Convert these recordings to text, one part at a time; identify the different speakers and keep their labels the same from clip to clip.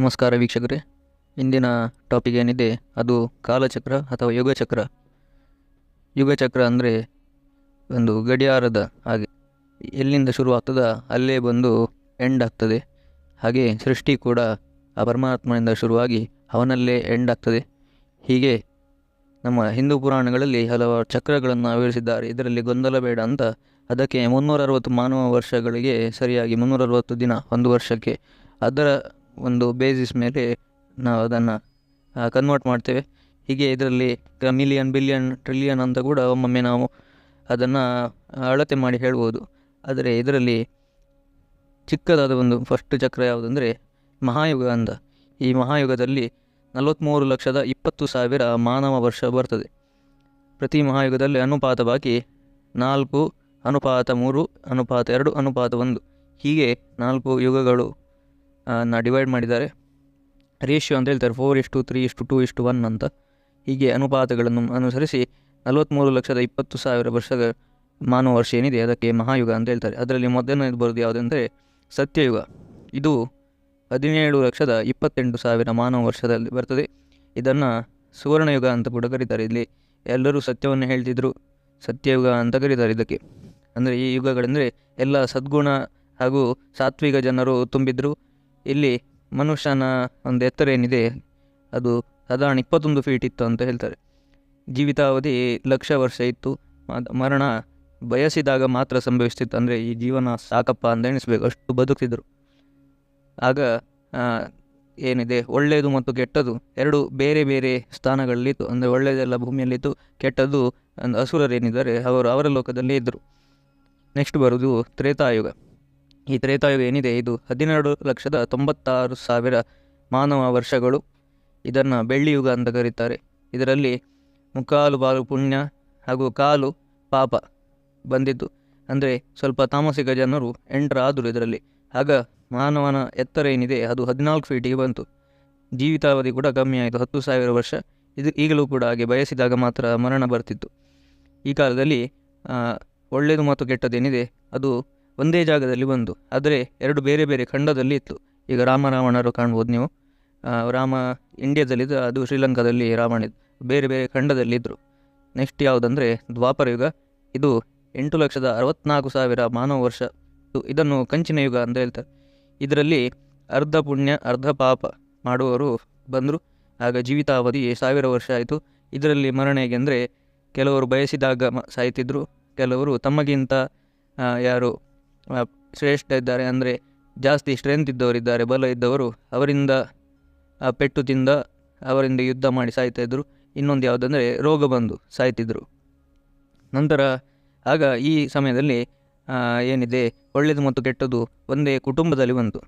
Speaker 1: ನಮಸ್ಕಾರ ವೀಕ್ಷಕರೇ. ಇಂದಿನ ಟಾಪಿಕ್ ಏನಿದೆ? ಅದು ಕಾಲಚಕ್ರ ಅಥವಾ ಯುಗಚಕ್ರ? ಯುಗಚಕ್ರ ಅಂದರೆ ಒಂದು ಗಡಿಯಾರದ ಹಾಗೆ. ಎಲ್ಲಿಂದ ಶುರುವಾಗ್ತದ ಅಲ್ಲೇ ಬಂದು ಎಂಡ್ ಆಗ್ತದೆ. ಹಾಗೆ ಸೃಷ್ಟಿ ಕೂಡ ಆ ಪರಮಾತ್ಮನಿಂದ ಶುರುವಾಗಿ ಅವನಲ್ಲೇ ಎಂಡ್ ಆಗ್ತದೆ. ಹೀಗೆ ನಮ್ಮ ಹಿಂದೂ ಪುರಾಣಗಳಲ್ಲಿ ಹಲವಾರು ಚಕ್ರಗಳನ್ನು ವಿವರಿಸಿದ್ದಾರೆ. ಇದರಲ್ಲಿ ಗೊಂದಲ ಬೇಡ ಅಂತ ಅದಕ್ಕೆ ಮುನ್ನೂರ ಅರವತ್ತು ಮಾನವ ವರ್ಷಗಳಿಗೆ ಸರಿಯಾಗಿ ಮುನ್ನೂರ ಅರವತ್ತು ದಿನ, ಒಂದು ವರ್ಷಕ್ಕೆ. ಅದರ ಒಂದು ಬೇಸಿಸ್ ಮೇಲೆ ನಾವು ಅದನ್ನು ಕನ್ವರ್ಟ್ ಮಾಡ್ತೇವೆ. ಹೀಗೆ ಇದರಲ್ಲಿ ಮಿಲಿಯನ್ ಬಿಲಿಯನ್ ಟ್ರಿಲಿಯನ್ ಅಂತ ಕೂಡ ಒಮ್ಮೊಮ್ಮೆ ನಾವು ಅದನ್ನು ಅಳತೆ ಮಾಡಿ ಹೇಳ್ಬೋದು. ಆದರೆ ಇದರಲ್ಲಿ ಚಿಕ್ಕದಾದ ಒಂದು ಫಸ್ಟ್ ಚಕ್ರ ಯಾವುದಂದರೆ ಮಹಾಯುಗ ಅಂತ. ಈ ಮಹಾಯುಗದಲ್ಲಿ ನಲವತ್ತ್ಮೂರು ಲಕ್ಷದ ಇಪ್ಪತ್ತು ಸಾವಿರ ಮಾನವ ವರ್ಷ ಬರ್ತದೆ. ಪ್ರತಿ ಮಹಾಯುಗದಲ್ಲಿ ಅನುಪಾತವಾಗಿ ನಾಲ್ಕು, ಅನುಪಾತ ಮೂರು, ಅನುಪಾತ ಎರಡು, ಅನುಪಾತ ಒಂದು. ಹೀಗೆ ನಾಲ್ಕು ಯುಗಗಳು ನ ಡಿವೈಡ್ ಮಾಡಿದ್ದಾರೆ. ರೇಷಿಯೋ ಅಂತ ಹೇಳ್ತಾರೆ ಫೋರ್ ಇಷ್ಟು ತ್ರೀ ಇಷ್ಟು ಟೂ ಇಷ್ಟು ಒನ್ ಅಂತ. ಹೀಗೆ ಅನುಪಾತಗಳನ್ನು ಅನುಸರಿಸಿ ನಲವತ್ತ್ಮೂರು ಲಕ್ಷದ ಇಪ್ಪತ್ತು ಸಾವಿರ ವರ್ಷದ ಮಾನವ ವರ್ಷ ಏನಿದೆ, ಅದಕ್ಕೆ ಮಹಾಯುಗ ಅಂತ ಹೇಳ್ತಾರೆ. ಅದರಲ್ಲಿ ಮೊದಲನೇದು ಬರೋದು ಯಾವುದಂದರೆ ಸತ್ಯಯುಗ. ಇದು ಹದಿನೇಳು ಲಕ್ಷದ ಇಪ್ಪತ್ತೆಂಟು ಸಾವಿರ ಮಾನವ ವರ್ಷದಲ್ಲಿ ಬರ್ತದೆ. ಇದನ್ನು ಸುವರ್ಣಯುಗ ಅಂತ ಕೂಡ ಕರೀತಾರೆ. ಇಲ್ಲಿ ಎಲ್ಲರೂ ಸತ್ಯವನ್ನು ಹೇಳ್ತಿದ್ರು. ಸತ್ಯಯುಗ ಅಂತ ಕರೀತಾರೆ ಇದಕ್ಕೆ. ಅಂದರೆ ಈ ಯುಗಗಳೆಂದರೆ ಎಲ್ಲ ಸದ್ಗುಣ ಹಾಗೂ ಸಾತ್ವಿಕ ಜನರು ತುಂಬಿದ್ರು. ಇಲ್ಲಿ ಮನುಷ್ಯನ ಒಂದು ಎತ್ತರ ಏನಿದೆ, ಅದು ಸಾಧಾರಣ ಇಪ್ಪತ್ತೊಂದು ಫೀಟ್ ಇತ್ತು ಅಂತ ಹೇಳ್ತಾರೆ. ಜೀವಿತಾವಧಿ ಲಕ್ಷ ವರ್ಷ ಇತ್ತು. ಮರಣ ಬಯಸಿದಾಗ ಮಾತ್ರ ಸಂಭವಿಸ್ತಿತ್ತು. ಅಂದರೆ ಈ ಜೀವನ ಸಾಕಪ್ಪ ಅಂತ ಎಣಿಸ್ಬೇಕು. ಅಷ್ಟು ಬದುಕ್ತಿದ್ರು. ಆಗ ಏನಿದೆ, ಒಳ್ಳೆಯದು ಮತ್ತು ಕೆಟ್ಟದು ಎರಡು ಬೇರೆ ಬೇರೆ ಸ್ಥಾನಗಳಲ್ಲಿತ್ತು. ಅಂದರೆ ಒಳ್ಳೆಯದೆಲ್ಲ ಭೂಮಿಯಲ್ಲಿತ್ತು, ಕೆಟ್ಟದ್ದು ಒಂದು ಅಸುರರೇನಿದ್ದಾರೆ ಅವರು ಅವರ ಲೋಕದಲ್ಲಿ ಇದ್ದರು. ನೆಕ್ಸ್ಟ್ ಬರೋದು ತ್ರೇತಾಯುಗ. ಈ ತ್ರೇತಾಯುಗ ಏನಿದೆ? ಇದು ಹದಿನೆರಡು ಲಕ್ಷದ ತೊಂಬತ್ತಾರು ಸಾವಿರ ಮಾನವ ವರ್ಷಗಳು. ಇದನ್ನು ಬೆಳ್ಳಿಯುಗ ಅಂತ ಕರೀತಾರೆ. ಇದರಲ್ಲಿ ಮುಕ್ಕಾಲು ಬಾಲು ಪುಣ್ಯ ಹಾಗೂ ಕಾಲು ಪಾಪ ಬಂದಿದ್ದು. ಅಂದರೆ ಸ್ವಲ್ಪ ತಾಮಸಿಕ ಜನರು ಎಂಟರ್ ಆದರು ಇದರಲ್ಲಿ. ಆಗ ಮಾನವನ ಎತ್ತರ ಏನಿದೆ? ಅದು ಹದಿನಾಲ್ಕು ಫೀಟಿಗೆ ಬಂತು. ಜೀವಿತಾವಧಿ ಕೂಡ ಕಮ್ಮಿ ಆಯಿತು. ಹತ್ತು ಸಾವಿರ ವರ್ಷ. ಇದು ಈಗಲೂ ಕೂಡ ಹಾಗೆ ಬಯಸಿದಾಗ ಮಾತ್ರ ಮರಣ ಬರ್ತಿತ್ತು. ಈ ಕಾಲದಲ್ಲಿ ಒಳ್ಳೆಯದು ಮತ್ತು ಕೆಟ್ಟದೇನಿದೆ ಅದು ಒಂದೇ ಜಾಗದಲ್ಲಿ ಒಂದು ಆದರೆ ಎರಡು ಬೇರೆ ಬೇರೆ ಖಂಡದಲ್ಲಿ ಇತ್ತು. ಈಗ ರಾಮ ರಾವಣರು ಕಾಣ್ಬೋದು ನೀವು. ರಾಮ ಇಂಡಿಯಾದಲ್ಲಿದ್ದು, ಅದು ಶ್ರೀಲಂಕಾದಲ್ಲಿ ರಾವಣ ಬೇರೆ ಬೇರೆ ಖಂಡದಲ್ಲಿದ್ದರು ನೆಕ್ಸ್ಟ್ ಯಾವುದಂದರೆ ದ್ವಾಪರ ಯುಗ. ಇದು ಎಂಟು ಲಕ್ಷದ ಅರವತ್ನಾಲ್ಕು ಸಾವಿರ ಮಾನವ ವರ್ಷ. ಇದು- ಇದನ್ನು ಕಂಚಿನ ಯುಗ ಅಂತ ಹೇಳ್ತಾರೆ. ಇದರಲ್ಲಿ ಅರ್ಧ ಪುಣ್ಯ, ಅರ್ಧ ಪಾಪ ಮಾಡುವವರು ಬಂದರು. ಆಗ ಜೀವಿತಾವಧಿ ಸಾವಿರ ವರ್ಷ ಆಯಿತು. ಇದರಲ್ಲಿ ಮರಣ ಹೇಗೆಂದರೆ ಕೆಲವರು ಬಯಸಿದಾಗ ಸಾಯ್ತಿದ್ರು. ಕೆಲವರು ತಮಗಿಂತ ಯಾರು ಶ್ರೇಷ್ಠ ಇದ್ದಾರೆ. ಅಂದರೆ ಜಾಸ್ತಿ ಸ್ಟ್ರೆಂತ್ ಇದ್ದವರಿದ್ದಾರೆ ಬಲ ಇದ್ದವರು. ಅವರಿಂದ ಪೆಟ್ಟು ತಿಂದ ಅವರಿಂದ ಯುದ್ಧ ಮಾಡಿ ಸಾಯ್ತಾ ಇದ್ದರು ಇನ್ನೊಂದು ಯಾವುದಂದರೆ ರೋಗ ಬಂದು ಸಾಯ್ತಿದ್ರು. ನಂತರ, ಆಗ ಈ ಸಮಯದಲ್ಲಿ ಏನಿದೆ ಒಳ್ಳೆಯದು ಮತ್ತು ಕೆಟ್ಟದ್ದು ಒಂದೇ ಕುಟುಂಬದಲ್ಲಿ ಬಂತು.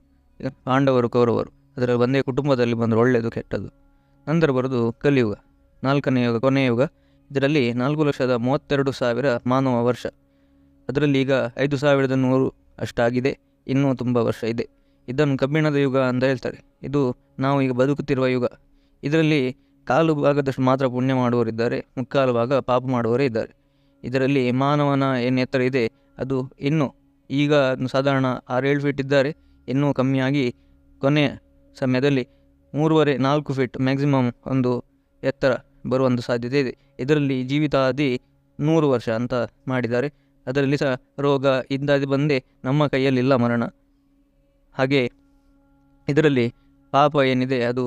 Speaker 1: ಪಾಂಡವರು, ಕೌರವರು. ಅದರಲ್ಲಿ ಒಂದೇ ಕುಟುಂಬದಲ್ಲಿ ಬಂದರು ಒಳ್ಳೆಯದು ಕೆಟ್ಟದ್ದು. ನಂತರ ಬರೋದು ಕಲಿಯುಗ. ನಾಲ್ಕನೇ ಯುಗ, ಕೊನೆಯ ಯುಗ. ಇದರಲ್ಲಿ ನಾಲ್ಕು ಲಕ್ಷದ ಮೂವತ್ತೆರಡು ಸಾವಿರ ಮಾನವ ವರ್ಷ. ಅದರಲ್ಲಿ ಈಗ ಐದು ಸಾವಿರದ ನೂರು ಅಷ್ಟಾಗಿದೆ, ಇನ್ನೂ ತುಂಬ ವರ್ಷ ಇದೆ. ಇದನ್ನು ಕಬ್ಬಿಣದ ಯುಗ ಅಂತ ಹೇಳ್ತಾರೆ. ಇದು ನಾವು ಈಗ ಬದುಕುತ್ತಿರುವ ಯುಗ. ಇದರಲ್ಲಿ ಕಾಲು ಭಾಗದಷ್ಟು ಮಾತ್ರ ಪುಣ್ಯ ಮಾಡುವವರಿದ್ದಾರೆ, ಮುಕ್ಕಾಲು ಭಾಗ ಪಾಪ ಮಾಡುವವರೇ ಇದ್ದಾರೆ. ಇದರಲ್ಲಿ ಮಾನವನ ಏನು ಎತ್ತರ ಇದೆ, ಅದು ಇನ್ನೂ ಈಗ ಸಾಧಾರಣ ಆರೇಳು ಫೀಟ್ ಇದ್ದಾರೆ, ಇನ್ನೂ ಕಮ್ಮಿಯಾಗಿ ಕೊನೆಯ ಸಮಯದಲ್ಲಿ ಮೂರುವರೆ ನಾಲ್ಕು ಫೀಟ್ ಮ್ಯಾಕ್ಸಿಮಮ್ ಒಂದು ಎತ್ತರ ಬರುವಂಥ ಸಾಧ್ಯತೆ ಇದೆ. ಇದರಲ್ಲಿ ಜೀವಿತಾವಧಿ ನೂರು ವರ್ಷ ಅಂತ ಮಾಡಿದ್ದಾರೆ. ಅದರಲ್ಲಿ ಸಹ ರೋಗ ಇದ್ದಾದಿ ಬಂದೆ ನಮ್ಮ ಕೈಯಲ್ಲಿಲ್ಲ ಮರಣ. ಹಾಗೆ ಇದರಲ್ಲಿ ಪಾಪ ಏನಿದೆ ಅದು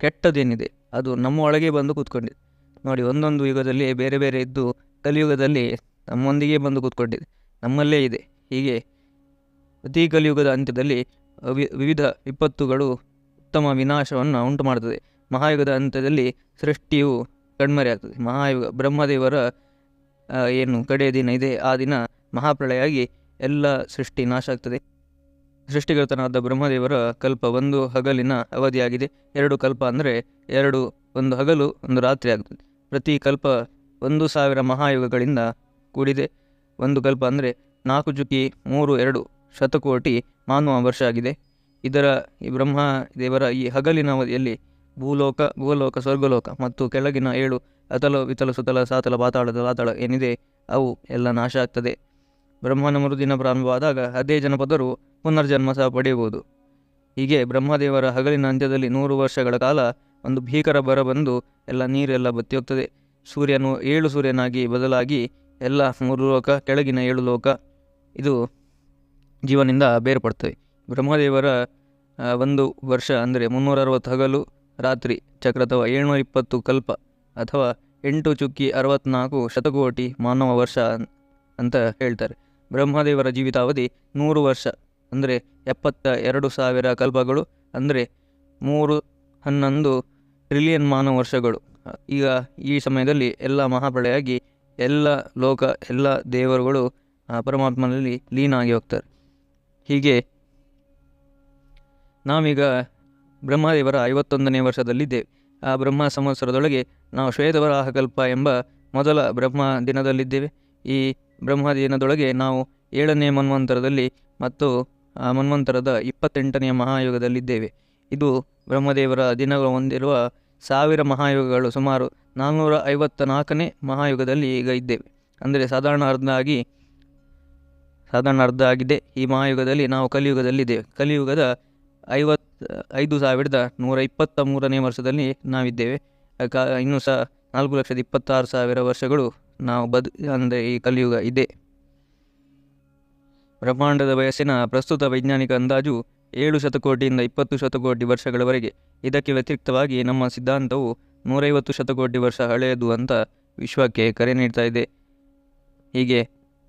Speaker 1: ಕೆಟ್ಟದೇನಿದೆ ಅದು ನಮ್ಮ ಒಳಗೆ ಬಂದು ಕೂತ್ಕೊಂಡಿದೆ. ನೋಡಿ, ಒಂದೊಂದು ಯುಗದಲ್ಲಿ ಬೇರೆ ಬೇರೆ ಇದ್ದು ಕಲಿಯುಗದಲ್ಲಿ ನಮ್ಮೊಂದಿಗೆ ಬಂದು ಕೂತ್ಕೊಂಡಿದೆ. ನಮ್ಮಲ್ಲೇ ಇದೆ. ಹೀಗೆ ಪ್ರತಿ ಕಲಿಯುಗದ ಅಂತ್ಯದಲ್ಲಿ ವಿವಿಧ ವಿಪತ್ತುಗಳು ಉತ್ತಮ ವಿನಾಶವನ್ನು ಉಂಟು ಮಾಡುತ್ತದೆ ಮಹಾಯುಗದ ಅಂತ್ಯದಲ್ಲಿ ಸೃಷ್ಟಿಯು ಕಣ್ಮರೆಯಾಗ್ತದೆ. ಮಹಾಯುಗ, ಬ್ರಹ್ಮದೇವರ ಏನು ಕಡೆಯ ದಿನ ಇದೆ, ಆ ದಿನ ಮಹಾಪ್ರಳಯ ಆಗಿ ಎಲ್ಲ ಸೃಷ್ಟಿ ನಾಶ ಆಗ್ತದೆ. ಸೃಷ್ಟಿಕರ್ತನಾದ ಬ್ರಹ್ಮದೇವರ ಕಲ್ಪ ಒಂದು ಹಗಲಿನ ಅವಧಿಯಾಗಿದೆ. ಎರಡು ಕಲ್ಪ ಅಂದರೆ ಎರಡು, ಒಂದು ಹಗಲು, ಒಂದು ರಾತ್ರಿ ಆಗ್ತದೆ. ಪ್ರತಿ ಕಲ್ಪ ಒಂದು ಸಾವಿರ ಮಹಾಯುಗಗಳಿಂದ ಕೂಡಿದೆ. ಒಂದು ಕಲ್ಪ ಅಂದರೆ ನಾಲ್ಕು ಜುಕಿ ಮೂರು ಎರಡು ಶತಕೋಟಿ ಮಾನವ ವರ್ಷ ಆಗಿದೆ. ಇದರ ಈ ಬ್ರಹ್ಮ ದೇವರ ಈ ಹಗಲಿನ ಅವಧಿಯಲ್ಲಿ ಭೂಲೋಕ ಭೂಲೋಕ, ಸ್ವರ್ಗಲೋಕ ಮತ್ತು ಕೆಳಗಿನ ಏಳು ಅತಲ ವಿತಲ ಸುತಲ ಸಾತಲ ಪಾತಾಳ ಏನಿದೆ ಅವು ಎಲ್ಲ ನಾಶ ಆಗ್ತದೆ. ಬ್ರಹ್ಮನ ಮರುದಿನ ಪ್ರಾರಂಭವಾದಾಗ ಅದೇ ಜನಪದರು ಪುನರ್ಜನ್ಮ ಸಹ ಪಡೆಯಬಹುದು. ಹೀಗೆ ಬ್ರಹ್ಮದೇವರ ಹಗಲಿನ ಅಂತ್ಯದಲ್ಲಿ ನೂರು ವರ್ಷಗಳ ಕಾಲ ಒಂದು ಭೀಕರ ಬರ ಬಂದು ಎಲ್ಲ ನೀರೆಲ್ಲ ಬತ್ತಿ ಹೋಗ್ತದೆ ಸೂರ್ಯನು ಏಳು ಸೂರ್ಯನಾಗಿ ಬದಲಾಗಿ ಎಲ್ಲ ಮೂರು ಲೋಕ, ಕೆಳಗಿನ ಏಳು ಲೋಕ ಇದು ಜೀವನಿಂದ ಬೇರ್ಪಡ್ತವೆ ಬ್ರಹ್ಮದೇವರ ಒಂದು ವರ್ಷ ಅಂದರೆ ಮುನ್ನೂರ ಅರವತ್ತು ಹಗಲು ರಾತ್ರಿ ಚಕ್ರ ಅಥವಾ ಏಳ್ನೂರ ಇಪ್ಪತ್ತು ಕಲ್ಪ ಅಥವಾ ಎಂಟು ಚುಕ್ಕಿ ಅರವತ್ನಾಲ್ಕು ಶತಕೋಟಿ ಮಾನವ ವರ್ಷ ಅಂತ ಹೇಳ್ತಾರೆ. ಬ್ರಹ್ಮದೇವರ ಜೀವಿತಾವಧಿ ನೂರು ವರ್ಷ, ಅಂದರೆ ಎಪ್ಪತ್ತ ಎರಡು ಸಾವಿರ ಕಲ್ಪಗಳು, ಅಂದರೆ ಮೂರು ಹನ್ನೊಂದು ಟ್ರಿಲಿಯನ್ ಮಾನವ ವರ್ಷಗಳು. ಈಗ ಈ ಸಮಯದಲ್ಲಿ ಎಲ್ಲ ಮಹಾಪ್ರಳಯಾಗಿ ಎಲ್ಲ ಲೋಕ, ಎಲ್ಲ ದೇವರುಗಳು ಪರಮಾತ್ಮನಲ್ಲಿ ಲೀನ ಆಗಿ ಹೋಗ್ತಾರೆ. ಹೀಗೆ ನಾವೀಗ ಬ್ರಹ್ಮದೇವರ ಐವತ್ತೊಂದನೇ ವರ್ಷದಲ್ಲಿದ್ದೇವೆ. ಆ ಬ್ರಹ್ಮ ಸಂವತ್ಸರದೊಳಗೆ ನಾವು ಶ್ವೇತವರಾಹ ಕಲ್ಪ ಎಂಬ ಮೊದಲ ಬ್ರಹ್ಮ ದಿನದಲ್ಲಿದ್ದೇವೆ. ಈ ಬ್ರಹ್ಮ ದಿನದೊಳಗೆ ನಾವು ಏಳನೇ ಮನ್ವಂತರದಲ್ಲಿ ಮತ್ತು, ಆ ಮನ್ವಂತರದ ಇಪ್ಪತ್ತೆಂಟನೆಯ ಮಹಾಯುಗದಲ್ಲಿದ್ದೇವೆ. ಇದು ಬ್ರಹ್ಮದೇವರ ದಿನಗಳು ಹೊಂದಿರುವ ಸಾವಿರ ಮಹಾಯುಗಗಳು ಸುಮಾರು ನಾನ್ನೂರ ಐವತ್ತ ನಾಲ್ಕನೇ ಮಹಾಯುಗದಲ್ಲಿ ಈಗ ಇದ್ದೇವೆ. ಅಂದರೆ ಸಾಧಾರಣ ಅರ್ಧ ಆಗಿ ಸಾಧಾರಣ ಅರ್ಧ ಆಗಿದೆ ಈ ಮಹಾಯುಗದಲ್ಲಿ ನಾವು ಕಲಿಯುಗದಲ್ಲಿದ್ದೇವೆ. ಕಲಿಯುಗದ ಐವತ್ತು ಐದು ಸಾವಿರದ ನೂರ ಇಪ್ಪತ್ತ ಮೂರನೇ ವರ್ಷದಲ್ಲಿ ನಾವಿದ್ದೇವೆ. ಕಾ ಇನ್ನೂ ಸಹ ನಾಲ್ಕು ಲಕ್ಷದ ಇಪ್ಪತ್ತಾರು ಸಾವಿರ ವರ್ಷಗಳು ನಾವು ಬದ್, ಅಂದರೆ ಈ ಕಲಿಯುಗ ಇದೆ. ಬ್ರಹ್ಮಾಂಡದ ವಯಸ್ಸಿನ ಪ್ರಸ್ತುತ ವೈಜ್ಞಾನಿಕ ಅಂದಾಜು ಏಳು ಶತಕೋಟಿಯಿಂದ ಇಪ್ಪತ್ತು ಶತಕೋಟಿ ವರ್ಷಗಳವರೆಗೆ. ಇದಕ್ಕೆ ವ್ಯತಿರಿಕ್ತವಾಗಿ ನಮ್ಮ ಸಿದ್ಧಾಂತವು ನೂರೈವತ್ತು ಶತಕೋಟಿ ವರ್ಷ ಹಳೆಯದು ಅಂತ ವಿಶ್ವಕ್ಕೆ ಕರೆ ನೀಡ್ತಾ ಇದೆ. ಹೀಗೆ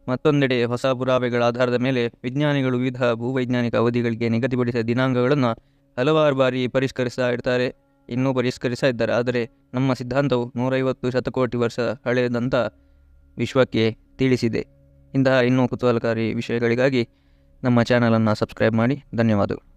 Speaker 1: ಮತ್ತೊಂದೆಡೆ ಹೊಸ ಪುರಾವೆಗಳ ಆಧಾರದ ಮೇಲೆ ವಿಜ್ಞಾನಿಗಳು ವಿವಿಧ ಭೂವೈಜ್ಞಾನಿಕ ಅವಧಿಗಳಿಗೆ ನಿಗದಿಪಡಿಸಿದ ದಿನಾಂಕಗಳನ್ನು ಹಲವಾರು ಬಾರಿ ಪರಿಷ್ಕರಿಸ್ತಾ ಇರ್ತಾರೆ. ಇನ್ನೂ ಪರಿಷ್ಕರಿಸ್ತಾ ಇದ್ದಾರೆ. ಆದರೆ ನಮ್ಮ ಸಿದ್ಧಾಂತವು ನೂರೈವತ್ತು ಶತಕೋಟಿ ವರ್ಷ ಹಳೆಯದಂತ ವಿಶ್ವಕ್ಕೆ ತಿಳಿಸಿದೆ. ಇಂತಹ ಇನ್ನೂ ಕುತೂಹಲಕಾರಿ ವಿಷಯಗಳಿಗಾಗಿ ನಮ್ಮ ಚಾನಲನ್ನು ಸಬ್ಸ್ಕ್ರೈಬ್ ಮಾಡಿ. ಧನ್ಯವಾದಗಳು.